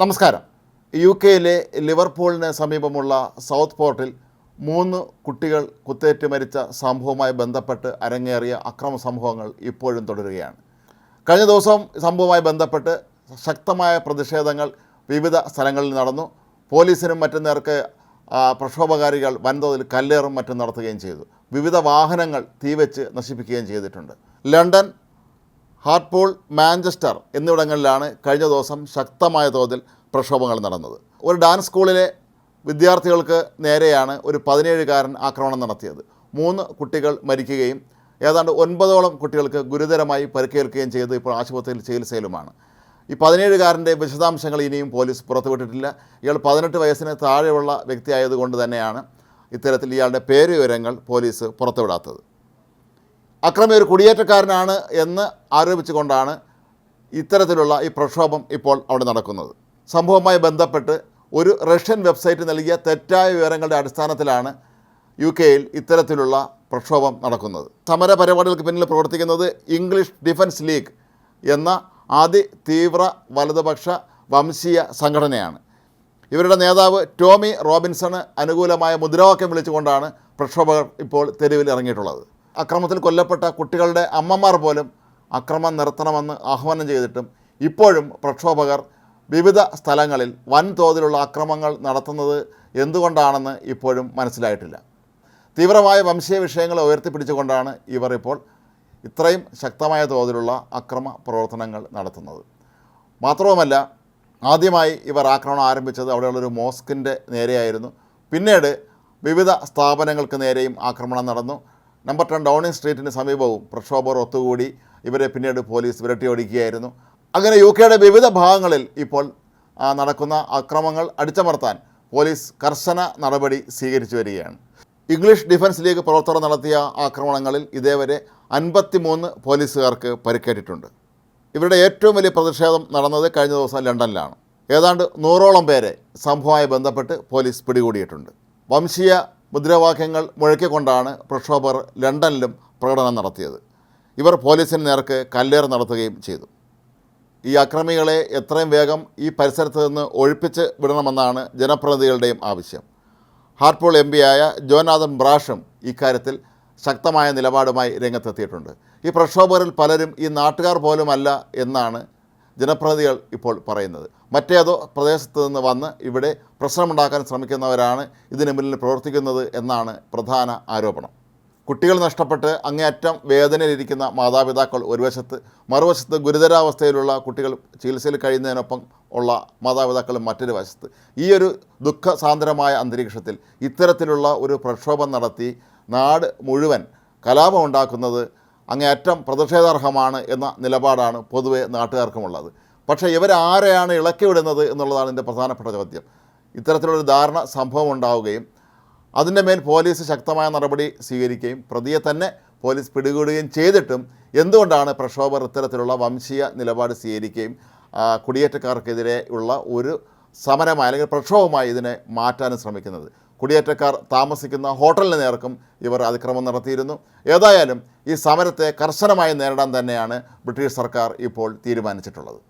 നമസ്കാരം. യു കെയിലെ ലിവർപൂളിന് സമീപമുള്ള സൗത്ത് പോർട്ടിൽ മൂന്ന് കുട്ടികൾ കുത്തേറ്റ് മരിച്ച സംഭവവുമായി ബന്ധപ്പെട്ട് അരങ്ങേറിയ അക്രമ സംഭവങ്ങൾ ഇപ്പോഴും തുടരുകയാണ്. കഴിഞ്ഞ ദിവസം സംഭവവുമായി ബന്ധപ്പെട്ട് ശക്തമായ പ്രതിഷേധങ്ങൾ വിവിധ സ്ഥലങ്ങളിൽ നടന്നു. പോലീസിനും മറ്റു നേർക്ക് പ്രക്ഷോഭകാരികൾ വൻതോതിൽ കല്ലേറും മറ്റും നടത്തുകയും ചെയ്തു. വിവിധ വാഹനങ്ങൾ തീവച്ച് നശിപ്പിക്കുകയും ചെയ്തിട്ടുണ്ട്. ലണ്ടൻ ഹാർട്ട്പൂൾ മാഞ്ചസ്റ്റർ എന്നിവിടങ്ങളിലാണ് കഴിഞ്ഞ ദിവസം ശക്തമായ തോതിൽ പ്രക്ഷോഭങ്ങൾ നടന്നത്. ഒരു ഡാൻസ് സ്കൂളിലെ വിദ്യാർത്ഥികൾക്ക് നേരെയാണ് ഒരു പതിനേഴുകാരൻ ആക്രമണം നടത്തിയത്. മൂന്ന് കുട്ടികൾ മരിക്കുകയും ഏതാണ്ട് ഒൻപതോളം കുട്ടികൾക്ക് ഗുരുതരമായി പരിക്കേൽക്കുകയും ചെയ്ത് ഇപ്പോൾ ആശുപത്രിയിൽ ചികിത്സയിലുമാണ്. ഈ പതിനേഴുകാരന്റെ വിശദാംശങ്ങൾ ഇനിയും പോലീസ് പുറത്തുവിട്ടിട്ടില്ല. ഇയാൾ പതിനെട്ട് വയസ്സിന് താഴെയുള്ള വ്യക്തിയായതുകൊണ്ട് തന്നെയാണ് ഇത്തരത്തിൽ ഇയാളുടെ പേര് വിവരങ്ങൾ പോലീസ് പുറത്തുവിടാത്തത്. അക്രമി ഒരു കുടിയേറ്റക്കാരനാണ് എന്ന് ആരോപിച്ചുകൊണ്ടാണ് ഇത്തരത്തിലുള്ള ഈ പ്രക്ഷോഭം ഇപ്പോൾ അവിടെ നടക്കുന്നത്. സംഭവവുമായി ബന്ധപ്പെട്ട് ഒരു റഷ്യൻ വെബ്സൈറ്റ് നൽകിയ തെറ്റായ വിവരങ്ങളുടെ അടിസ്ഥാനത്തിലാണ് യു കെയിൽ ഇത്തരത്തിലുള്ള പ്രക്ഷോഭം നടക്കുന്നത്. സമര പരിപാടികൾക്ക് പിന്നിൽ പ്രവർത്തിക്കുന്നത് ഇംഗ്ലീഷ് ഡിഫൻസ് ലീഗ് എന്ന അതി തീവ്ര വലതുപക്ഷ വംശീയ സംഘടനയാണ്. ഇവരുടെ നേതാവ് ടോമി റോബിൻസണ് അനുകൂലമായ മുദ്രാവാക്യം വിളിച്ചുകൊണ്ടാണ് പ്രക്ഷോഭകർ ഇപ്പോൾ തെരുവിൽ ഇറങ്ങിയിട്ടുള്ളത്. അക്രമത്തിൽ കൊല്ലപ്പെട്ട കുട്ടികളുടെ അമ്മമാർ പോലും അക്രമം നിർത്തണമെന്ന് ആഹ്വാനം ചെയ്തിട്ടും ഇപ്പോഴും പ്രക്ഷോഭകർ വിവിധ സ്ഥലങ്ങളിൽ വൻതോതിലുള്ള അക്രമങ്ങൾ നടത്തുന്നത് എന്തുകൊണ്ടാണെന്ന് ഇപ്പോഴും മനസ്സിലായിട്ടില്ല. തീവ്രമായ വംശീയ വിഷയങ്ങളെ ഉയർത്തിപ്പിടിച്ചുകൊണ്ടാണ് ഇവർ ഇപ്പോൾ ഇത്രയും ശക്തമായ തോതിലുള്ള അക്രമ പ്രവർത്തനങ്ങൾ നടത്തുന്നത്. മാത്രവുമല്ല ആദ്യമായി ഇവർ ആക്രമണം ആരംഭിച്ചത് അവിടെയുള്ളൊരു മോസ്കിന്റെ നേരെയായിരുന്നു. പിന്നീട് വിവിധ സ്ഥാപനങ്ങൾക്ക് നേരെയും ആക്രമണം നടന്നു. നമ്പർ ടെൻ ഡൗണിംഗ് സ്ട്രീറ്റിന് സമീപവും പ്രക്ഷോഭർ ഒത്തുകൂടി ഇവരെ പിന്നീട് പോലീസ് വിരട്ടിയോടിക്കുകയായിരുന്നു. അങ്ങനെ യു കെയുടെ വിവിധ ഭാഗങ്ങളിൽ ഇപ്പോൾ നടക്കുന്ന അക്രമങ്ങൾ അടിച്ചമർത്താൻ പോലീസ് കർശന നടപടി സ്വീകരിച്ചു വരികയാണ്. ഇംഗ്ലീഷ് ഡിഫൻസ് ലീഗ് പ്രവർത്തകർ നടത്തിയ ആക്രമണങ്ങളിൽ ഇതേവരെ അൻപത്തിമൂന്ന് പോലീസുകാർക്ക് പരിക്കേറ്റിട്ടുണ്ട്. ഇവരുടെ ഏറ്റവും വലിയ പ്രതിഷേധം നടന്നത് കഴിഞ്ഞ ദിവസം ലണ്ടനിലാണ്. ഏതാണ്ട് നൂറോളം പേരെ സംഭവമായി ബന്ധപ്പെട്ട് പോലീസ് പിടികൂടിയിട്ടുണ്ട്. വംശീയ മുദ്രാവാക്യങ്ങൾ മുഴക്കിക്കൊണ്ടാണ് പ്രക്ഷോഭർ ലണ്ടനിലും പ്രകടനം നടത്തിയത്. ഇവർ പോലീസിന് നേർക്ക് കല്ലേറ് നടത്തുകയും ചെയ്തു. ഈ അക്രമികളെ എത്രയും വേഗം ഈ പരിസരത്ത് നിന്ന് ഒഴിപ്പിച്ച് വിടണമെന്നാണ് ജനപ്രതിനിധികളുടെയും ആവശ്യം. ഹാർട്ട്പോൾ എം ആയ ജോനാഥൻ ബ്രാഷും ഇക്കാര്യത്തിൽ ശക്തമായ നിലപാടുമായി രംഗത്തെത്തിയിട്ടുണ്ട്. ഈ പ്രക്ഷോഭകരിൽ പലരും ഈ നാട്ടുകാർ പോലുമല്ല എന്നാണ് ജനപ്രതിനിധികൾ ഇപ്പോൾ പറയുന്നത്. മറ്റേതോ പ്രദേശത്ത് നിന്ന് വന്ന് ഇവിടെ പ്രശ്നമുണ്ടാക്കാൻ ശ്രമിക്കുന്നവരാണ് ഇതിന് മുന്നിൽ പ്രവർത്തിക്കുന്നത് എന്നാണ് പ്രധാന ആരോപണം. കുട്ടികൾ നഷ്ടപ്പെട്ട് അങ്ങേയറ്റം വേദനയിലിരിക്കുന്ന മാതാപിതാക്കൾ ഒരു വശത്ത് മറുവശത്ത് ഗുരുതരാവസ്ഥയിലുള്ള കുട്ടികൾ ചികിത്സയിൽ കഴിയുന്നതിനൊപ്പം ഉള്ള മാതാപിതാക്കളും മറ്റൊരു വശത്ത്. ഈ ഒരു ദുഃഖസാന്ദ്രമായ അന്തരീക്ഷത്തിൽ ഇത്തരത്തിലുള്ള ഒരു പ്രക്ഷോഭം നടത്തി നാട് മുഴുവൻ കലാപം ഉണ്ടാക്കുന്നത് അങ്ങേയറ്റം പ്രതിഷേധാർഹമാണ് എന്ന നിലപാടാണ് പൊതുവെ നാട്ടുകാർക്കുമുള്ളത്. പക്ഷേ ഇവരാരെയാണ് ഇളക്കി വിടുന്നത് എന്നുള്ളതാണ് ഇതിന്റെ പ്രധാനപ്പെട്ട ചോദ്യം. ഇത്തരത്തിലൊരു ധാരണ സംഭവം ഉണ്ടാവുകയും അതിന്റെ മേൽ പോലീസ് ശക്തമായ നടപടി സ്വീകരിക്കുകയും പ്രതിയെ തന്നെ പോലീസ് പിടികൂടുകയും ചെയ്തിട്ടും എന്തുകൊണ്ടാണ് പ്രക്ഷോഭർ ഇത്തരത്തിലുള്ള വംശീയ നിലപാട് സ്വീകരിക്കുകയും കുടിയേറ്റക്കാർക്കെതിരെ ഉള്ള ഒരു സമരമായി അല്ലെങ്കിൽ പ്രക്ഷോഭമായി ഇതിനെ മാറ്റാനും ശ്രമിക്കുന്നത്? കുടിയേറ്റക്കാർ താമസിക്കുന്ന ഹോട്ടലിന് നേർക്കും ഇവർ അതിക്രമം നടത്തിയിരുന്നു. ഏതായാലും ഈ സമരത്തെ കർശനമായി നേരിടാൻ തന്നെയാണ് ബ്രിട്ടീഷ് സർക്കാർ ഇപ്പോൾ തീരുമാനിച്ചിട്ടുള്ളത്.